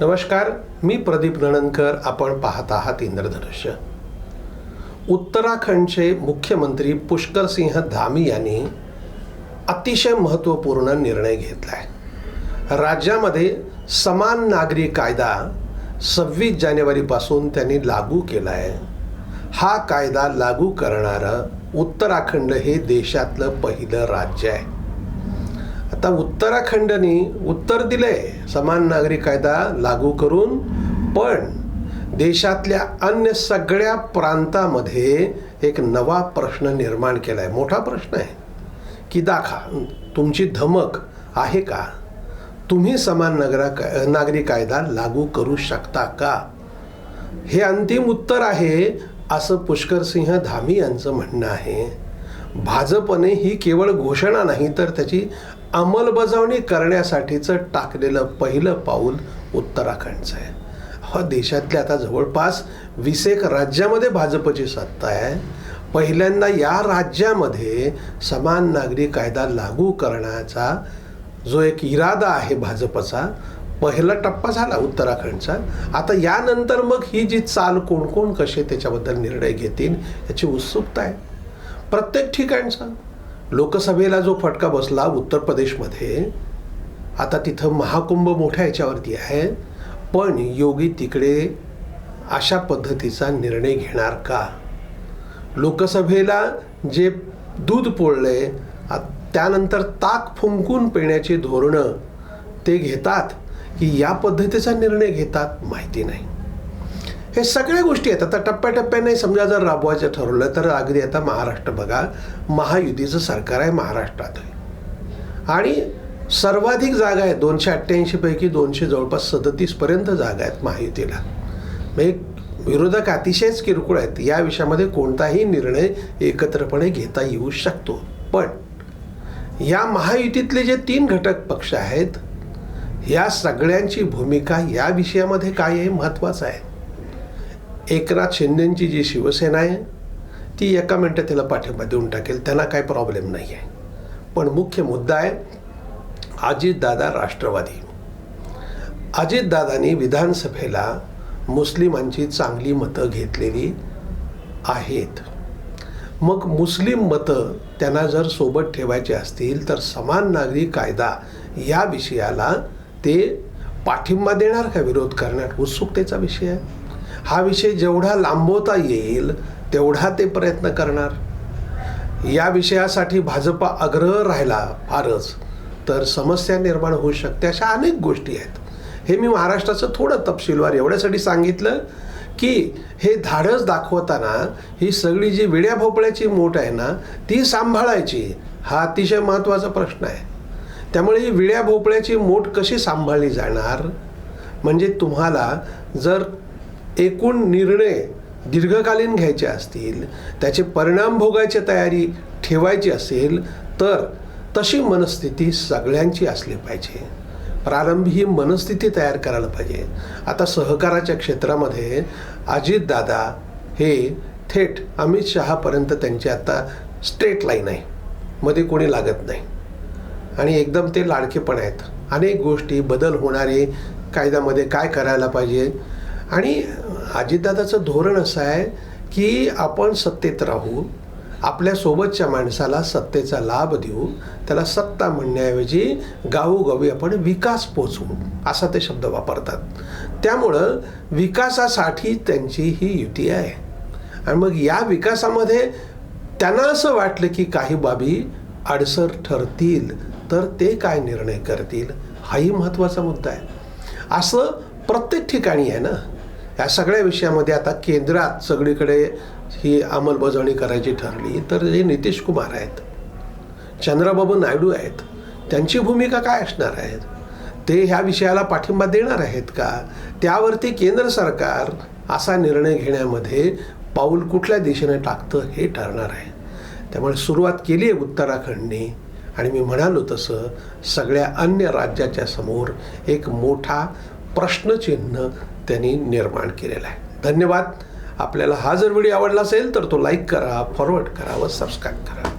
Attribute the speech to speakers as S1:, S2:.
S1: नमस्कार मी प्रदीप नणनकर आपण पाहत आहात इंद्रधनुष्य. उत्तराखंडचे मुख्यमंत्री पुष्कर सिंह धामी यांनी अतिशय महत्त्वपूर्ण निर्णय घेतला आहे राज्यामध्ये समान नागरी कायदा सव्वीस जानेवारीपासून त्यांनी लागू केला आहे हा कायदा लागू करणारं उत्तराखंड हे देशातलं पहिलं राज्य आहे. आता उत्तराखंडनी उत्तर दिले समान नागरी कायदा लागू करून पण देशातल्या अन्य सगळ्या प्रांतामध्ये एक नवा प्रश्न निर्माण केला आहे मोठा प्रश्न आहे की दाखा तुमची धमक आहे का? तुम्ही समान नगरा नागरी कायदा लागू करू शकता का? हे अंतिम उत्तर आहे असं पुष्करसिंह धामी यांचं म्हणणं आहे. भाजपने ही केवळ घोषणा नाही तर त्याची अंमलबजावणी करण्यासाठीचं टाकलेलं पहिलं पाऊल उत्तराखंडचं आहे. हा देशातल्या आता जवळपास वीस एक राज्यामध्ये भाजपची सत्ता आहे. पहिल्यांदा या राज्यामध्ये समान नागरी कायदा लागू करण्याचा जो एक इरादा आहे भाजपचा पहिला टप्पा झाला उत्तराखंडचा. आता यानंतर मग ही जी चाल कोण कोण कसे त्याच्याबद्दल निर्णय घेतील याची उत्सुकता आहे. प्रत्येक ठिकाणचा. लोकसभेला जो फटका बसला उत्तर प्रदेशमध्ये आता तिथं महाकुंभ मोठ्या याच्यावरती आहे. पण योगी तिकडे अशा पद्धतीचा निर्णय घेणार का? लोकसभेला जे दूध पोळले त्यानंतर ताक फुंकून पिण्याची धोरणं ते घेतात की या पद्धतीचा निर्णय घेतात माहिती नाही. हे सगळ्या गोष्टी आहेत. आता टप्प्याटप्प्याने समजा जर राबवायचं ठरवलं तर अगदी आता महाराष्ट्र बघा महायुतीचं सरकार आहे महाराष्ट्रात. आणि सर्वाधिक जागा आहेत दोनशे अठ्ठ्याऐंशीपैकी दोनशे जवळपास सदतीसपर्यंत जागा आहेत महायुतीला. म्हणजे विरोधक अतिशयच किरकोळ आहेत. या विषयामध्ये कोणताही निर्णय एकत्रपणे घेता येऊ शकतो. पण या महायुतीतले जे तीन घटक पक्ष आहेत या सगळ्यांची भूमिका या विषयामध्ये काय आहे महत्त्वाचं आहे. एकनाथ शिंदेची जी शिवसेना आहे ती एका मिनटात त्याला पाठिंबा देऊन टाकेल. त्यांना काही प्रॉब्लेम नाही आहे पण मुख्य मुद्दा आहे अजितदादा राष्ट्रवादी. अजितदादांनी विधानसभेला मुस्लिमांची चांगली मतं घेतलेली आहेत. मग मुस्लिम मतं त्यांना जर सोबत ठेवायचे असतील तर समान नागरी कायदा या विषयाला ते पाठिंबा देणार का विरोध करण्यात? उत्सुकतेचा विषय आहे. हा विषय जेवढा लांबवता येईल तेवढा ते प्रयत्न करणार. या विषयासाठी भाजपा आग्रह राहिला फारच तर समस्या निर्माण होऊ शकते अशा अनेक गोष्टी आहेत. हे मी महाराष्ट्राचं थोडं तपशीलवार एवढ्यासाठी सांगितलं की हे धाडस दाखवताना ही सगळी जी विड्या भोपळ्याची मोठ आहे ना ती सांभाळायची हा अतिशय महत्त्वाचा प्रश्न आहे. त्यामुळे ही विड्या भोपळ्याची मोठ कशी सांभाळली जाणार? म्हणजे तुम्हाला जर एकूण निर्णय दीर्घकालीन घ्यायचे असतील त्याचे परिणाम भोगायची तयारी ठेवायची असेल तर तशी मनस्थिती सगळ्यांची असली पाहिजे. प्रारंभी ही मनस्थिती तयार करायला पाहिजे. आता सहकाराच्या क्षेत्रामध्ये अजितदादा हे थेट अमित शहापर्यंत त्यांची आता स्ट्रेट लाईन आहे. मध्ये कोणी लागत नाही. आणि एकदम ते लाडके पण आहेत. अनेक गोष्टी बदल होणारे कायद्यामध्ये काय करायला पाहिजे? आणि अजितदादाचं धोरण असं आहे की आपण सत्तेत राहू आपल्या सोबतच्या माणसाला सत्तेचा लाभ देऊ त्याला सत्ता म्हणण्याऐवजी गावोगावी आपण विकास पोचवू असा ते शब्द वापरतात. त्यामुळं विकासासाठी त्यांची ही युती आहे. आणि मग या विकासामध्ये त्यांना असं वाटलं की काही बाबी अडसर ठरतील तर ते काय निर्णय करतील हाही महत्त्वाचा मुद्दा आहे. असं प्रत्येक ठिकाणी आहे ना. या सगळ्या विषयामध्ये आता केंद्रात सगळीकडे ही अंमलबजावणी करायची ठरली तर जे नितीश कुमार आहेत चंद्रबाबू नायडू आहेत त्यांची भूमिका काय असणार आहेत? ते ह्या विषयाला पाठिंबा देणार आहेत का? त्यावरती केंद्र सरकार असा निर्णय घेण्यामध्ये पाऊल कुठल्या दिशेने टाकतं हे ठरणार आहे. त्यामुळे सुरुवात केली आहे उत्तराखंडने आणि मी म्हणालो तसं सगळ्या अन्य राज्याच्या समोर एक मोठा प्रश्नचिन्ह त्यांनी निर्माण केलेला आहे. धन्यवाद. आपल्याला हा जर व्हिडिओ आवडला असेल तर तो लाईक करा फॉरवर्ड करा व सबस्क्राईब करा.